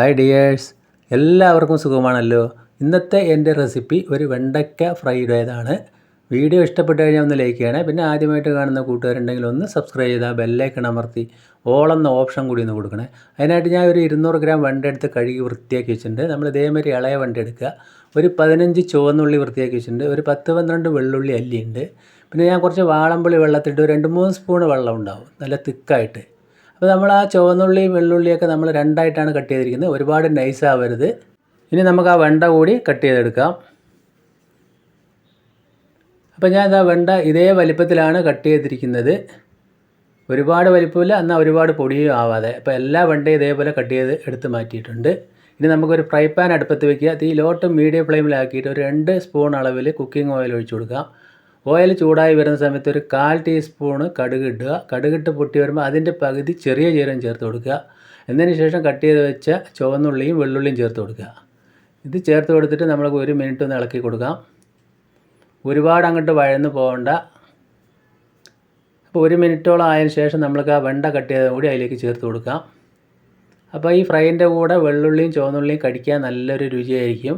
Hi dears എല്ലാവർക്കും സുഖമാണല്ലോ. ഇന്നത്തെ എന്റെ റെസിപ്പി ഒരു വെണ്ടയ്ക്ക ഫ്രൈഡേതാണ് വീഡിയോ ഇഷ്ടപ്പെട്ട് കഴിഞ്ഞാൽ ഒന്ന് ലൈക്ക് ചെയ്യണേ. പിന്നെ ആദ്യമായിട്ട് കാണുന്ന കൂട്ടുകാരുണ്ടെങ്കിൽ ഒന്ന് സബ്സ്ക്രൈബ് ചെയ്താൽ ബെല്ലൈക്കൺ അമർത്തി ഓൾ എന്ന ഓപ്ഷൻ കൂടി ഒന്ന് കൊടുക്കണേ. അതിനായിട്ട് ഞാൻ ഒരു ഇരുന്നൂറ് ഗ്രാം വെണ്ട എടുത്ത് കഴുകി വൃത്തിയാക്കി വെച്ചിട്ടുണ്ട്. നമ്മൾ ഇതേമാതിരി ഇളയ വെണ്ട എടുക്കുക. ഒരു പതിനഞ്ച് ചുവന്നുള്ളി വൃത്തിയാക്കി വെച്ചിട്ടുണ്ട്. ഒരു പത്ത് പന്ത്രണ്ട് വെള്ളുള്ളി അല്ലിയുണ്ട്. പിന്നെ ഞാൻ കുറച്ച് വാളമ്പുള്ളി വെള്ളത്തിട്ട് രണ്ട് മൂന്ന് സ്പൂൺ വെള്ളം ഉണ്ടാവും. നല്ല തിക്കായിട്ട് അപ്പോൾ നമ്മൾ ആ ചുവന്നുള്ളിയും വെള്ളുള്ളിയൊക്കെ നമ്മൾ രണ്ടായിട്ടാണ് കട്ട് ചെയ്തിരിക്കുന്നത്. ഒരുപാട് നൈസ് ആവരുത്. ഇനി നമുക്ക് ആ വെണ്ട കൂടി കട്ട് ചെയ്തെടുക്കാം. അപ്പോൾ ഞാൻ ഇതാ വെണ്ട ഇതേ വലിപ്പത്തിലാണ് കട്ട് ചെയ്തിരിക്കുന്നത്. ഒരുപാട് വലിപ്പമില്ല എന്നാൽ ഒരുപാട് പൊടിയും ആവാതെ. അപ്പോൾ എല്ലാ വെണ്ടയും ഇതേപോലെ കട്ട് ചെയ്ത് എടുത്ത് മാറ്റിയിട്ടുണ്ട്. ഇനി നമുക്കൊരു ഫ്രൈ പാൻ അടുപ്പത്ത് വെക്കുക. തീ ലോട്ട് മീഡിയം ഫ്ലെയിമിലാക്കിയിട്ട് ഒരു രണ്ട് സ്പൂൺ അളവിൽ കുക്കിംഗ് ഓയിൽ ഒഴിച്ചു കൊടുക്കാം. ഓയിൽ ചൂടായി വരുന്ന സമയത്ത് ഒരു കാൽ ടീസ്പൂണ് കടുക് ഇടുക. കടുകിട്ട് പൊട്ടി വരുമ്പോൾ അതിന്റെ പകുതി ചെറിയ ജീരകം ചേർത്ത് കൊടുക്കുക. എന്നതിന് ശേഷം കട്ട് ചെയ്ത് വെച്ച ചുവന്നുള്ളിയും വെള്ളുള്ളിയും ചേർത്ത് കൊടുക്കുക. ഇത് ചേർത്ത് കൊടുത്തിട്ട് നമ്മൾ ഒരു മിനിറ്റ് ഒന്ന് ഇളക്കി കൊടുക്കാം. ഒരുപാട് അങ്ങോട്ട് വഴന്ന് പോകണ്ട. അപ്പോൾ ഒരു മിനിറ്റോളം ആയതിനു ശേഷം നമ്മൾക്ക് ആ വെണ്ട കട്ട് ചെയ്തതും കൂടി അതിലേക്ക് ചേർത്ത് കൊടുക്കാം. അപ്പോൾ ഈ ഫ്രൈന്റെ കൂടെ വെള്ളുള്ളിയും ചുവന്നുള്ളിയും കടിക്കാൻ നല്ലൊരു രുചിയായിരിക്കും.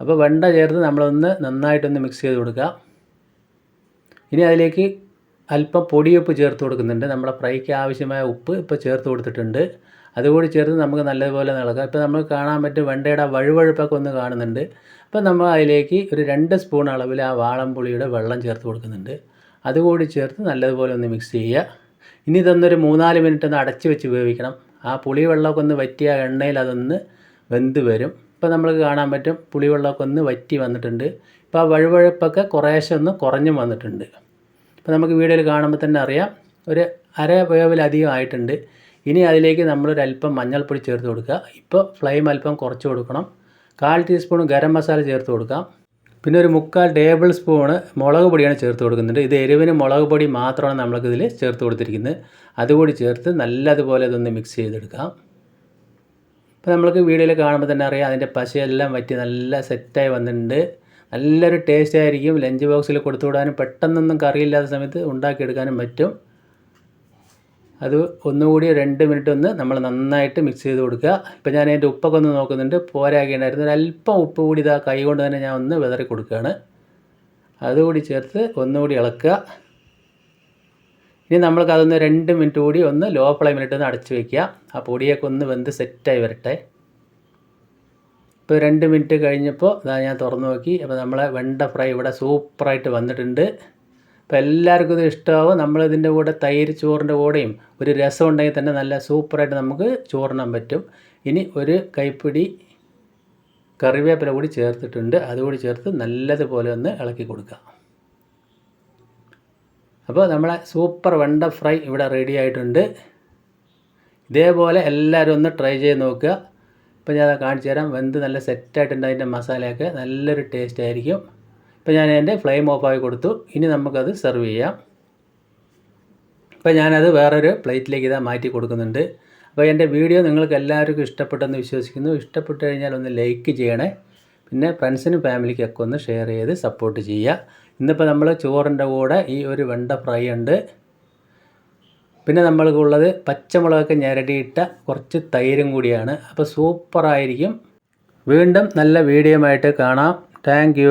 അപ്പോൾ വെണ്ട ചേർത്ത് നമ്മളൊന്ന് നന്നായിട്ടൊന്ന് മിക്സ് ചെയ്ത് കൊടുക്കുക ഇനി അതിലേക്ക് അല്പം പൊടിയുപ്പ് ചേർത്ത് കൊടുക്കുന്നുണ്ട്. നമ്മുടെ ഫ്രൈക്ക് ആവശ്യമായ ഉപ്പ് ഇപ്പോൾ ചേർത്ത് കൊടുത്തിട്ടുണ്ട്. അതുകൂടി ചേർത്ത് നമുക്ക് നല്ലതുപോലെ നൽകാം ഇപ്പോൾ നമുക്ക് കാണാൻ പറ്റും വെണ്ടയുടെ വഴുവഴുപ്പൊക്കെ ഒന്ന് കാണുന്നുണ്ട്. അപ്പോൾ നമ്മൾ അതിലേക്ക് ഒരു രണ്ട് സ്പൂൺ അളവിൽ ആ വാളംപുളിയുടെ വെള്ളം ചേർത്ത് കൊടുക്കുന്നുണ്ട്. അതുകൂടി ചേർത്ത് നല്ലതുപോലെ ഒന്ന് മിക്സ് ചെയ്യുക. ഇനി ഇതൊന്നൊരു മൂന്നാൽ മിനിറ്റ് ഒന്ന് അടച്ച് വെച്ച് ഉപയോഗിക്കണം ആ പുളി വെള്ളമൊക്കെ ഒന്ന് വറ്റിയ എണ്ണയിൽ അതൊന്ന് വെന്ത് വരും. ഇപ്പോൾ നമുക്ക് കാണാൻ പറ്റും പുളിവെള്ളമൊക്കെ ഒന്ന് വറ്റി വന്നിട്ടുണ്ട്. ഇപ്പോൾ ആ വഴുവഴുപ്പൊക്കെ കുറേശ്ശെ ഒന്ന് കുറഞ്ഞും വന്നിട്ടുണ്ട്. ഇപ്പോൾ നമുക്ക് വീഡിയോയിൽ കാണുമ്പോൾ തന്നെ അറിയാം ഒരു അര വേവിലധികം ആയിട്ടുണ്ട്. ഇനി അതിലേക്ക് നമ്മളൊരല്പം മഞ്ഞൾപ്പൊടി ചേർത്ത് കൊടുക്കുക. ഇപ്പോൾ ഫ്ലെയിം അല്പം കുറച്ച് കൊടുക്കണം. കാൽ ടീസ്പൂൺ ഗരം മസാല ചേർത്ത് കൊടുക്കാം. പിന്നെ ഒരു മുക്കാൽ ടേബിൾ സ്പൂണ് മുളക് പൊടിയാണ് ചേർത്ത് കൊടുക്കുന്നുണ്ട്. ഇത് എരിവിന് മുളക് പൊടി മാത്രമാണ് നമ്മൾക്കിതിൽ ചേർത്ത് കൊടുത്തിരിക്കുന്നത്. അതുകൂടി ചേർത്ത് നല്ലതുപോലെ ഇതൊന്ന് മിക്സ് ചെയ്തെടുക്കാം. ഇപ്പോൾ നമ്മൾക്ക് വീഡിയോയിൽ കാണുമ്പോൾ തന്നെ അറിയാം അതിന്റെ പശയെല്ലാം വറ്റി നല്ല സെറ്റായി വന്നിട്ടുണ്ട്. നല്ലൊരു ടേസ്റ്റ് ആയിരിക്കും. ലഞ്ച് ബോക്സിൽ കൊടുത്തു വിടാനും പെട്ടെന്നൊന്നും കറിയില്ലാത്ത സമയത്ത് ഉണ്ടാക്കിയെടുക്കാനും പറ്റും. അത് ഒന്നുകൂടി രണ്ട് മിനിറ്റ് ഒന്ന് നമ്മൾ നന്നായിട്ട് മിക്സ് ചെയ്ത് കൊടുക്കുക. ഇപ്പോൾ ഞാൻ അതിന്റെ ഉപ്പൊക്കെ ഒന്ന് നോക്കുന്നുണ്ട്. പോരാകേണ്ടായിരുന്നു അല്പം ഉപ്പ് കൂടി ഇതാ കൈ കൊണ്ട് തന്നെ ഞാൻ ഒന്ന് വിതറി കൊടുക്കുകയാണ്. അതുകൂടി ചേർത്ത് ഒന്നുകൂടി ഇളക്കുക. ഇനി നമ്മൾക്ക് അതൊന്ന് രണ്ട് മിനിറ്റ് കൂടി ഒന്ന് ലോ ഫ്ലെയിമിലിട്ട് ഒന്ന് അടച്ചു വയ്ക്കുക ആ പൊടിയൊക്കെ ഒന്ന് വെന്ത് സെറ്റായി വരട്ടെ. ഇപ്പോൾ രണ്ട് മിനിറ്റ് കഴിഞ്ഞപ്പോൾ ഇതാ ഞാൻ തുറന്നു നോക്കി. അപ്പോൾ നമ്മളെ വെണ്ട ഫ്രൈ ഇവിടെ സൂപ്പറായിട്ട് വന്നിട്ടുണ്ട്. അപ്പോൾ എല്ലാവർക്കും ഇത് ഇഷ്ടമാവും. നമ്മളിതിന്റെ കൂടെ തൈര് ചോറിന്റെ കൂടെയും ഒരു രസം ഉണ്ടെങ്കിൽ തന്നെ നല്ല സൂപ്പറായിട്ട് നമുക്ക് ചോറിനാൻ പറ്റും. ഇനി ഒരു കൈപ്പിടി കറിവേപ്പില കൂടി ചേർത്തിട്ടുണ്ട്. അതുകൂടി ചേർത്ത് നല്ലതുപോലെ ഒന്ന് ഇളക്കി കൊടുക്കുക. അപ്പോൾ നമ്മളെ സൂപ്പർ വെണ്ട ഫ്രൈ ഇവിടെ റെഡി ആയിട്ടുണ്ട്. ഇതേപോലെ എല്ലാവരും ഒന്ന് ട്രൈ ചെയ്ത് നോക്കുക. ഇപ്പോൾ ഞാൻ കാണിച്ചു തരാം. വെന്ത് നല്ല സെറ്റായിട്ടുണ്ട് അതിന്റെ മസാലയൊക്കെ. നല്ലൊരു ടേസ്റ്റ് ആയിരിക്കും. ഇപ്പോൾ ഞാൻ അതിന്റെ ഫ്ലെയിം ഓഫ് ആയി കൊടുത്തു. ഇനി നമുക്കത് സെർവ് ചെയ്യാം. ഇപ്പോൾ ഞാനത് വേറൊരു പ്ലേറ്റിലേക്ക് ഇതാ മാറ്റി കൊടുക്കുന്നുണ്ട്. അപ്പോൾ എന്റെ വീഡിയോ നിങ്ങൾക്ക് എല്ലാവർക്കും ഇഷ്ടപ്പെട്ടെന്ന് വിശ്വസിക്കുന്നു. ഇഷ്ടപ്പെട്ട് കഴിഞ്ഞാൽ ഒന്ന് ലൈക്ക് ചെയ്യണേ. പിന്നെ ഫ്രണ്ട്സിനും ഫാമിലിക്കൊക്കെ ഒന്ന് ഷെയർ ചെയ്ത് സപ്പോർട്ട് ചെയ്യുക. ഇന്നിപ്പോൾ നമ്മൾ ചോറിന്റെ കൂടെ ഈ ഒരു വെണ്ട ഫ്രൈ ഉണ്ട്. പിന്നെ നമ്മൾക്കുള്ളത് പച്ചമുളകൊക്കെ ഞരടിയിട്ട കുറച്ച് തൈരും കൂടിയാണ്. അപ്പോൾ സൂപ്പറായിരിക്കും. വീണ്ടും നല്ല വീഡിയോ ആയിട്ട് കാണാം. താങ്ക്